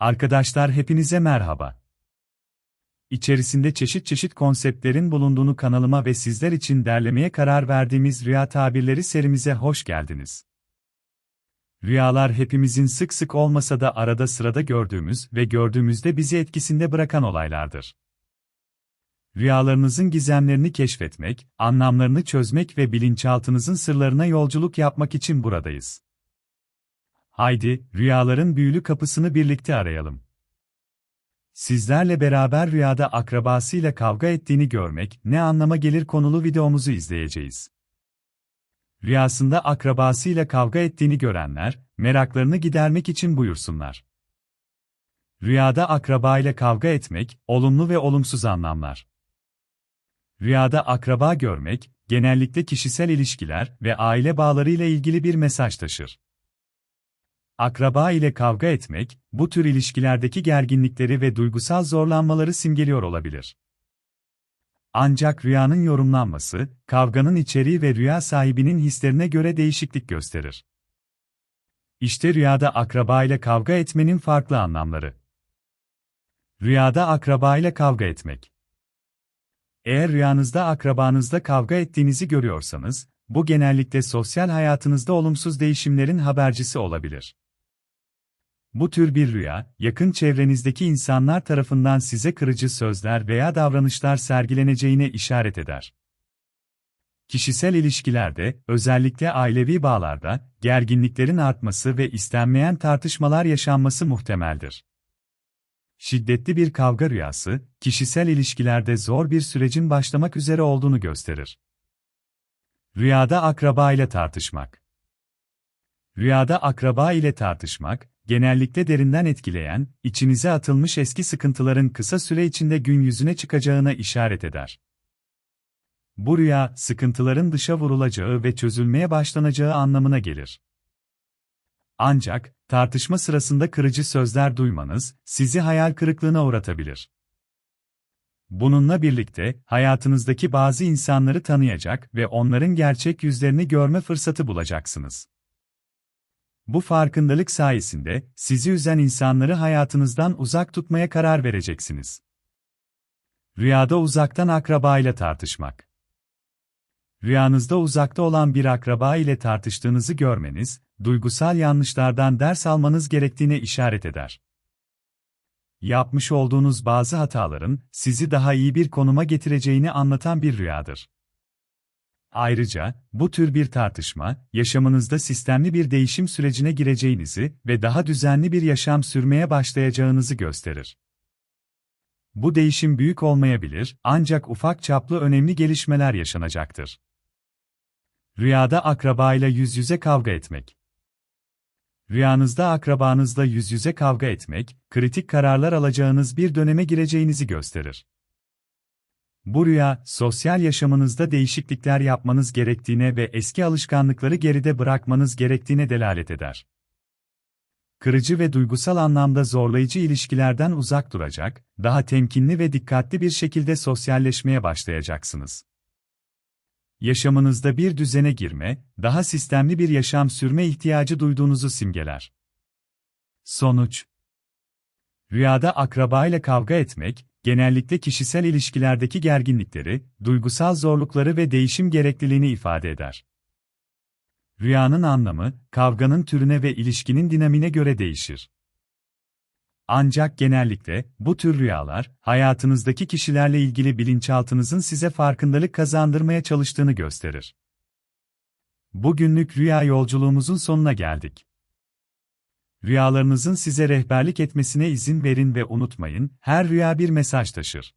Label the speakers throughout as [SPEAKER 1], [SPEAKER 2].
[SPEAKER 1] Arkadaşlar hepinize merhaba. İçerisinde çeşit çeşit konseptlerin bulunduğunu kanalıma ve sizler için derlemeye karar verdiğimiz Rüya Tabirleri serimize hoş geldiniz. Rüyalar hepimizin sık sık olmasa da arada sırada gördüğümüz ve gördüğümüzde bizi etkisinde bırakan olaylardır. Rüyalarınızın gizemlerini keşfetmek, anlamlarını çözmek ve bilinçaltınızın sırlarına yolculuk yapmak için buradayız. Haydi, rüyaların büyülü kapısını birlikte arayalım. Sizlerle beraber rüyada akrabasıyla kavga ettiğini görmek ne anlama gelir konulu videomuzu izleyeceğiz. Rüyasında akrabasıyla kavga ettiğini görenler, meraklarını gidermek için buyursunlar. Rüyada akraba ile kavga etmek, olumlu ve olumsuz anlamlar. Rüyada akraba görmek, genellikle kişisel ilişkiler ve aile bağları ile ilgili bir mesaj taşır. Akraba ile kavga etmek, bu tür ilişkilerdeki gerginlikleri ve duygusal zorlanmaları simgeliyor olabilir. Ancak rüyanın yorumlanması, kavganın içeriği ve rüya sahibinin hislerine göre değişiklik gösterir. İşte rüyada akraba ile kavga etmenin farklı anlamları. Rüyada akraba ile kavga etmek. Eğer rüyanızda akrabanızla kavga ettiğinizi görüyorsanız, bu genellikle sosyal hayatınızda olumsuz değişimlerin habercisi olabilir. Bu tür bir rüya, yakın çevrenizdeki insanlar tarafından size kırıcı sözler veya davranışlar sergileneceğine işaret eder. Kişisel ilişkilerde, özellikle ailevi bağlarda, gerginliklerin artması ve istenmeyen tartışmalar yaşanması muhtemeldir. Şiddetli bir kavga rüyası, kişisel ilişkilerde zor bir sürecin başlamak üzere olduğunu gösterir. Rüyada akraba ile tartışmak. Rüyada akraba ile tartışmak, genellikle derinden etkileyen, içinize atılmış eski sıkıntıların kısa süre içinde gün yüzüne çıkacağına işaret eder. Bu rüya, sıkıntıların dışa vurulacağı ve çözülmeye başlanacağı anlamına gelir. Ancak, tartışma sırasında kırıcı sözler duymanız, sizi hayal kırıklığına uğratabilir. Bununla birlikte, hayatınızdaki bazı insanları tanıyacak ve onların gerçek yüzlerini görme fırsatı bulacaksınız. Bu farkındalık sayesinde, sizi üzen insanları hayatınızdan uzak tutmaya karar vereceksiniz. Rüyada uzaktan akraba ile tartışmak. Rüyanızda uzakta olan bir akraba ile tartıştığınızı görmeniz, duygusal yanlışlardan ders almanız gerektiğine işaret eder. Yapmış olduğunuz bazı hataların sizi daha iyi bir konuma getireceğini anlatan bir rüyadır. Ayrıca, bu tür bir tartışma, yaşamınızda sistemli bir değişim sürecine gireceğinizi ve daha düzenli bir yaşam sürmeye başlayacağınızı gösterir. Bu değişim büyük olmayabilir, ancak ufak çaplı önemli gelişmeler yaşanacaktır. Rüyada akrabayla yüz yüze kavga etmek. Rüyanızda akrabanızla yüz yüze kavga etmek, kritik kararlar alacağınız bir döneme gireceğinizi gösterir. Bu rüya, sosyal yaşamınızda değişiklikler yapmanız gerektiğine ve eski alışkanlıkları geride bırakmanız gerektiğine delalet eder. Kırıcı ve duygusal anlamda zorlayıcı ilişkilerden uzak duracak, daha temkinli ve dikkatli bir şekilde sosyalleşmeye başlayacaksınız. Yaşamınızda bir düzene girme, daha sistemli bir yaşam sürme ihtiyacı duyduğunuzu simgeler. Sonuç Rüyada akraba ile kavga etmek, genellikle kişisel ilişkilerdeki gerginlikleri, duygusal zorlukları ve değişim gerekliliğini ifade eder. Rüyanın anlamı, kavganın türüne ve ilişkinin dinamine göre değişir. Ancak genellikle, bu tür rüyalar, hayatınızdaki kişilerle ilgili bilinçaltınızın size farkındalık kazandırmaya çalıştığını gösterir. Bugünlük rüya yolculuğumuzun sonuna geldik. Rüyalarınızın size rehberlik etmesine izin verin ve unutmayın, her rüya bir mesaj taşır.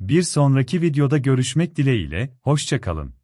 [SPEAKER 1] Bir sonraki videoda görüşmek dileğiyle, hoşçakalın.